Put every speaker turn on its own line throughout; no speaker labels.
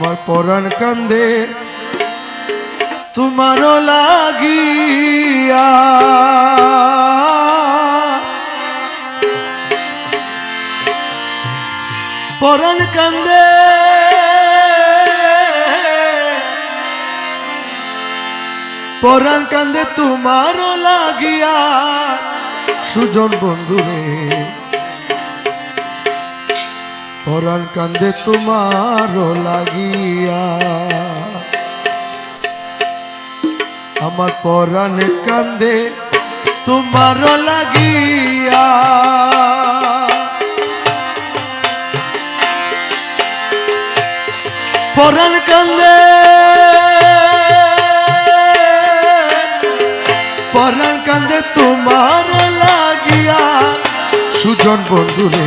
আমার পরাণ কান্দে। তোমারও লাগিয়া। পরাণ কান্দে। পরাণ কান্দে তোমারও লাগিয়া। সুজন বন্ধুরে পরাণ কান্দে তোমারও লাগিয়া। আমার পরাণে কান্দে তোমারও লাগিয়া। পরাণ কান্দে পরাণ কান্দে তোমার লাগিয়া। সুজন বন্ধুরে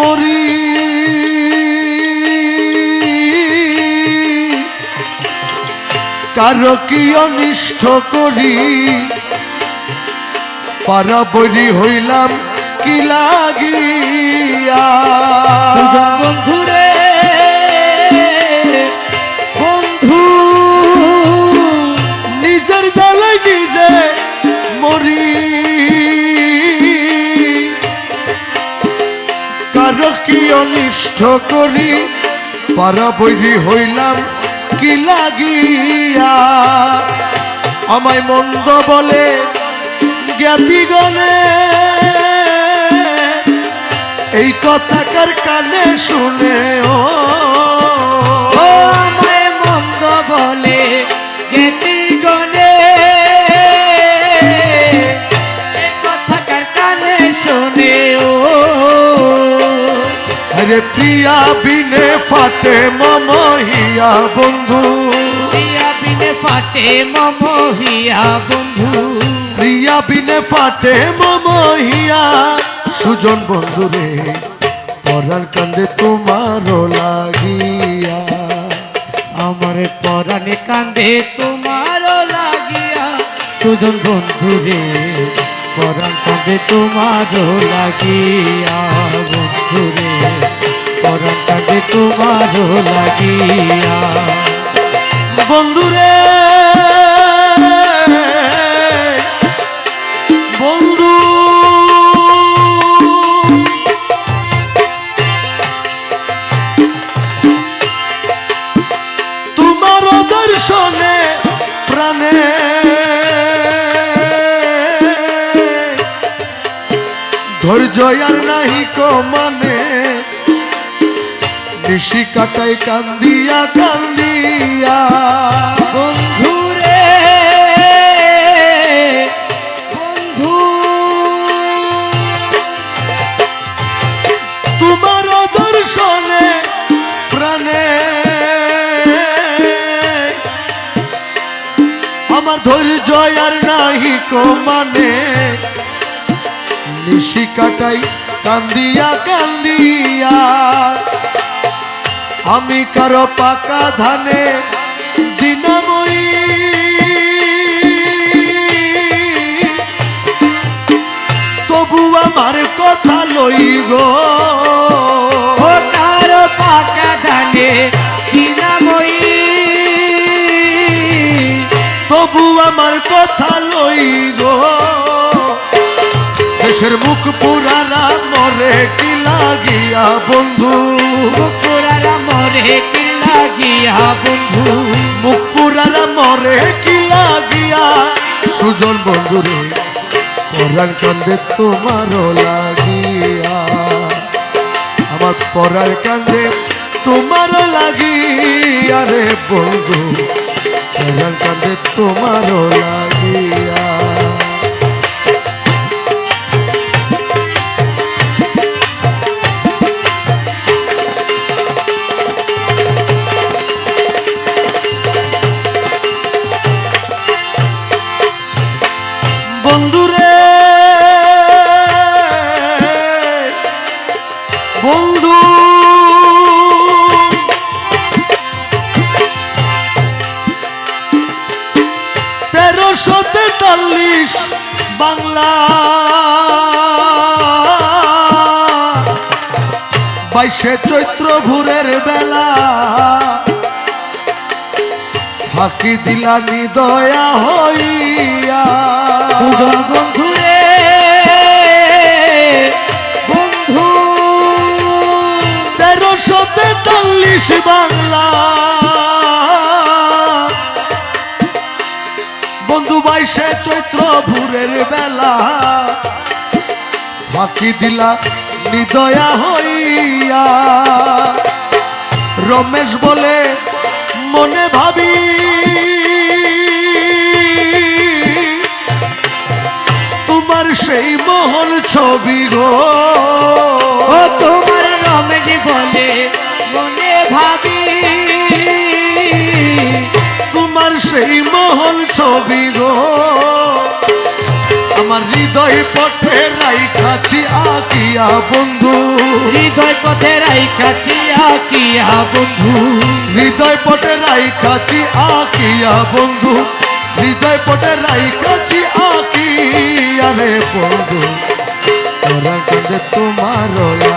মরি কারও কি অনিষ্ঠ করি? পারাবরি হইলাম কি লাগিয়া?
বন্ধুরে
অনিষ্ট করি, পারাবরি হইলাম, কি লাগিয়া? আমায় মন্দ বলে, জ্ঞাতিগণে, এই কথাকার কানে শুনে, ও?
আমায় মন্দ বলে গেতি
আরে প্রিয়া বিনে ফাটে মমহিয়া বন্ধু।
প্রিয়া বিনে ফাটে মম হিয়া বন্ধু।
প্রিয়া বিনে ফাটে মমহিয়া সুজন বন্ধু রে পরার কান্দে তোমারও লাগিয়া।
আমার পরাণে কান্দে তোমারও লাগিয়া। সুজন বন্ধু রে পরাণ কান্দে তোমারও লাগিয়া বন্ধু রে। তোমারও লাগিয়া।
বন্ধু রে বন্ধু তোমার দর্শনে প্রাণে ধৈর্য আর নাহি মানে। নিশি কাটাই কান্দিয়া কান্দিয়া।
বন্ধু রে বন্ধু,
তোমার দর্শনে প্রাণে আমার ধৈর্য আর নাহি কো মানে নিশি কাটাই কান্দিয়া কান্দিয়া। আমি কারও পাকা ধানে দিনাময়ী। তবু আমার কথা লই গো
তার পাকা ধানে কিনাময়ী
তবু আমার কথা লই গো দেশের মুখ পুরারা মরে কি লাগিয়া বন্ধু?
লাগিয়া বন্ধু,
মুখ পুরারা মরে কি লাগিয়া? সুজন বন্ধু রে পরার কান্দে তোমারও লাগিয়া। আমার পরার কান্দে তোমারও লাগিয়া রে বন্ধু পরার কান্দে তোমারও লাগিয়া। বাংলা। বাইশে চৈত্র ভোরের বেলা ফাঁকি দিলানি দয়া হ বাইশে চৈত্র ভোরের বেলা। ফাঁকি দিলা নিদয়া হইয়া। রমেশ বলে, মনে ভাবি, তোমার সেই মহল ছবি গো। ছবি গো। আমার হৃদয় পথে রাইখাছি আকিয়া বন্ধু।
হৃদয় পথে রাইখাছি আকিয়া বন্ধু।
হৃদয় পটে রাইখাছি আকিয়া বন্ধু। হৃদয় পটে রাইখাছি আকিয়া রে বন্ধু। তোরা তোমার